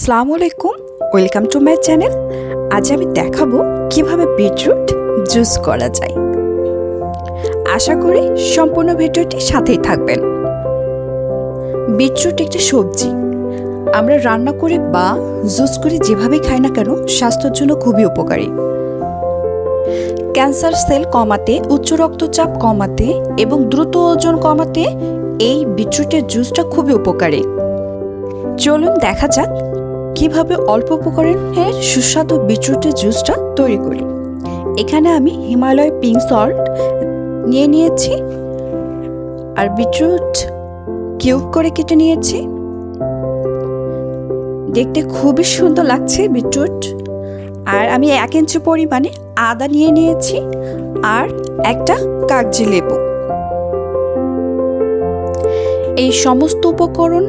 আসসালামু আলাইকুম, welcome to my channel. আজ আমি দেখাবো কীভাবে বিটরুট জুস করা যায়। আশা করি সম্পূর্ণ ভিডিওটি সাথেই থাকবেন। বিটরুট একটি সবজি। আমরা রান্না করে বা জুস করে যেভাবে খাই না কেন, স্বাস্থ্যের জন্য খুবই উপকারী। ক্যান্সার সেল কমাতে, উচ্চ রক্তচাপ কমাতে এবং দ্রুত ওজন কমাতে এই বিটরুটের জুসটা খুবই উপকারী। চলুন দেখা যাক কীভাবে অল্প উপকরণের সুস্বাদু বিটরুটের জুসটা তৈরি করি? এখানে আমি হিমালয় পিঙ্ক সল্ট নিয়ে নিয়েছি আর বিটরুট কিউব করে কেটে নিয়েছি। দেখতে খুবই সুন্দর লাগছে বিটরুট। আর আমি এক ইঞ্চি পরিমাণে আদা নিয়ে নিয়েছি আর একটা কাগজি লেবু। এই সমস্ত উপকরণ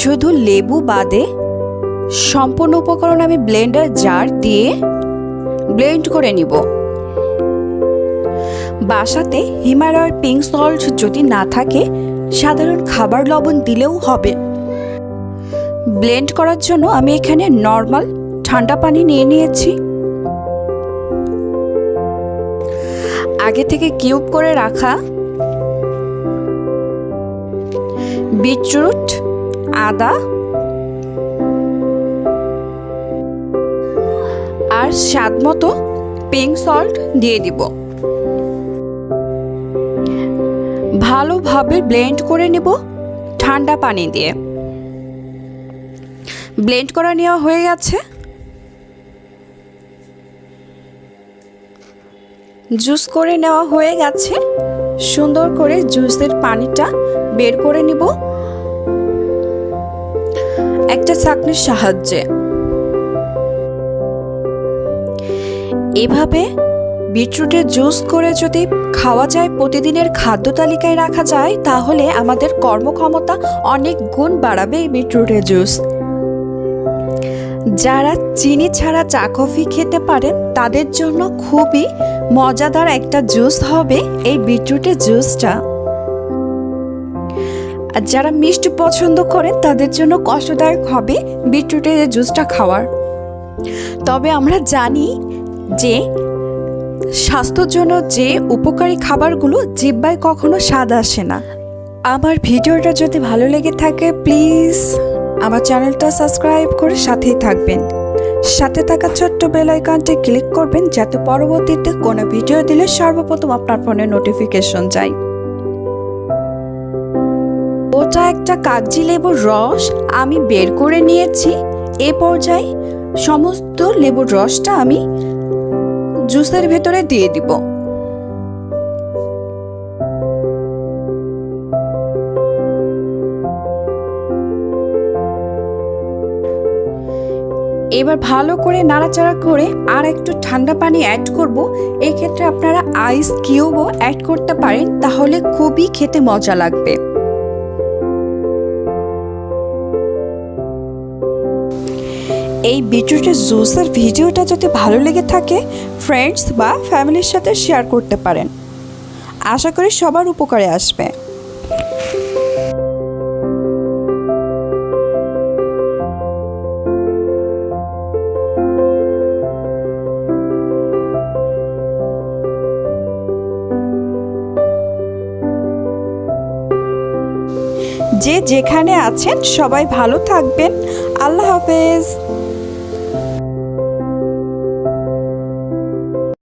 শুধু লেবু বাদে সম্পূর্ণ উপকরণ আমি ব্লেন্ডার জার দিয়ে ব্লেন্ড করে নিব। বাসাতে হিমালয়ের পিঙ্ক সল্ট যদি না থাকে, সাধারণ খাবার লবণ দিলেও হবে। ব্লেন্ড করার জন্য আমি এখানে নর্মাল ঠান্ডা পানি নিয়ে নিয়েছি। আগে থেকে কিউব করে রাখা বিটরুট আদা আর স্বাদ মতো পিঙ্ক সল্ট দিয়ে দিব। ভালোভাবে ব্লেন্ড করে নেব ঠান্ডা পানি দিয়ে। ব্লেন্ড করা নেওয়া হয়ে গেছে। জুস করে নেওয়া হয়ে গেছে। সুন্দর করে জুসের পানিটা বের করে নিব। একটা চাকনির সাহায্যে। এভাবে বিটরুটের জুস করে যদি খাওয়া যায় প্রতিদিনের খাদ্য তালিকায় রাখা যায়, তাহলে আমাদের কর্মক্ষমতা অনেক গুণ বাড়াবে এই বিটরুটের জুস। যারা চিনি ছাড়া চা কফি খেতে পারেন, তাদের জন্য খুবই মজাদার একটা জুস হবে এই বিটরুটের জুসটা। আর যারা মিষ্টি পছন্দ করেন তাদের জন্য কষ্টদায়ক হবে বিটরুটের জুসটা খাওয়ার। তবে আমরা জানি যে, স্বাস্থ্যর জন্য যে উপকারী খাবারগুলো জিব্বায় কখনো স্বাদ আসে না। আমার ভিডিওটা যদি ভালো লেগে থাকে প্লিজ আমার চ্যানেলটা সাবস্ক্রাইব করে সাথেই থাকবেন। সাথে থাকা ছোট্ট বেল আইকনটি ক্লিক করবেন, যাতে পরবর্তীতে কোনো ভিডিও দিলে সর্বপ্রথম আপনার ফোনে নোটিফিকেশন যায়। ওটা একটা কাগজি লেবুর রস আমি বের করে নিয়েছি। এ পর্যায়ে সমস্ত লেবুর রসটা আমি জুসের ভেতরে দিয়ে দিব। এবার ভালো করে নাড়াচাড়া করে আর একটু ঠান্ডা পানি অ্যাড করব। এক্ষেত্রে আপনারা আইস কিউবও অ্যাড করতে পারেন, তাহলে খুবই খেতে মজা লাগবে। এই বিটরুটের জুসের ভিডিওটা যদি ভালো লেগে থাকে ফ্রেন্ডস বা ফ্যামিলির সাথে শেয়ার করতে পারেন। আশা করি সবার উপকারে আসবে। যে যেখানে আছেন, সবাই ভালো থাকবেন। আল্লাহ হাফেজ।